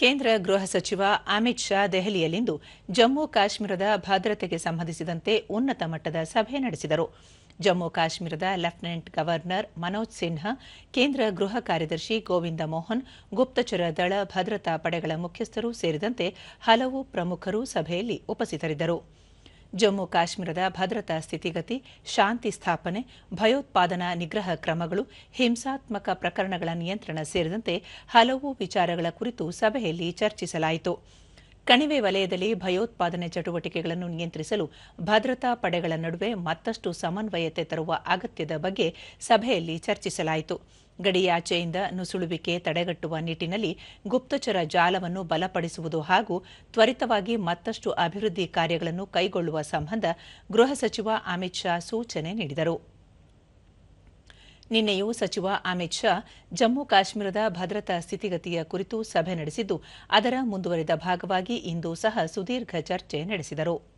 ಕೇಂದ್ರ ಗೃಹ ಸಚಿವ ಅಮಿತ್ ಶಾ ದೆಹಲಿಯಲ್ಲಿಂದು ಜಮ್ಮು ಕಾಶ್ಮೀರದ ಭದ್ರತೆಗೆ ಸಂಬಂಧಿಸಿದಂತೆ ಉನ್ನತ ಮಟ್ಟದ ಸಭೆ ನಡೆಸಿದರು. ಜಮ್ಮು ಕಾಶ್ಮೀರದ ಲೆಫ್ಟಿನೆಂಟ್ ಗವರ್ನರ್ ಮನೋಜ್ ಸಿನ್ಹಾ, ಕೇಂದ್ರ ಗೃಹ ಕಾರ್ಯದರ್ಶಿ ಗೋವಿಂದ ಮೋಹನ್, ಗುಪ್ತಚರ ದಳ ಭದ್ರತಾ ಪಡೆಗಳ ಮುಖ್ಯಸ್ಥರು ಸೇರಿದಂತೆ ಹಲವು ಪ್ರಮುಖರು ಸಭೆಯಲ್ಲಿ ಉಪಸ್ಥಿತರಿದ್ದರು. ಜಮ್ಮು ಕಾಶ್ಮೀರದ ಭದ್ರತಾ ಸ್ಥಿತಿಗತಿ, ಶಾಂತಿ ಸ್ಥಾಪನೆ, ಭಯೋತ್ಪಾದನಾ ನಿಗ್ರಹ ಕ್ರಮಗಳು, ಹಿಂಸಾತ್ಮಕ ಪ್ರಕರಣಗಳ ನಿಯಂತ್ರಣ ಸೇರಿದಂತೆ ಹಲವು ವಿಚಾರಗಳ ಕುರಿತು ಸಭೆಯಲ್ಲಿ ಚರ್ಚಿಸಲಾಯಿತು. ಕಣಿವೆ ವಲಯದಲ್ಲಿ ಭಯೋತ್ಪಾದನೆ ಚಟುವಟಿಕೆಗಳನ್ನು ನಿಯಂತ್ರಿಸಲು ಭದ್ರತಾ ಪಡೆಗಳ ನಡುವೆ ಮತ್ತಷ್ಟು ಸಮನ್ವಯತೆ ತರುವ ಅಗತ್ಯದ ಬಗ್ಗೆ ಸಭೆಯಲ್ಲಿ ಚರ್ಚಿಸಲಾಯಿತು. ಗಡಿಯಾಚೆಯಿಂದ ನುಸುಳುವಿಕೆ ತಡೆಗಟ್ಟುವ ನಿಟ್ಟಿನಲ್ಲಿ ಗುಪ್ತಚರ ಜಾಲವನ್ನು ಬಲಪಡಿಸುವುದು ಹಾಗೂ ತ್ವರಿತವಾಗಿ ಮತ್ತಷ್ಟು ಅಭಿವೃದ್ಧಿ ಕಾರ್ಯಗಳನ್ನು ಕೈಗೊಳ್ಳುವ ಸಂಬಂಧ ಗೃಹ ಸಚಿವ ಅಮಿತ್ ಶಾ ಸೂಚನೆ ನೀಡಿದರು. ನಿನ್ನೆಯೂ ಸಚಿವ ಅಮಿತ್ ಶಾ ಜಮ್ಮು ಕಾಶ್ಮೀರದ ಭದ್ರತಾ ಸ್ಥಿತಿಗತಿಯ ಕುರಿತು ಸಭೆ ನಡೆಸಿದ್ದು, ಅದರ ಮುಂದುವರಿದ ಭಾಗವಾಗಿ ಇಂದು ಸಹ ಸುದೀರ್ಘ ಚರ್ಚೆ ನಡೆಸಿದರು.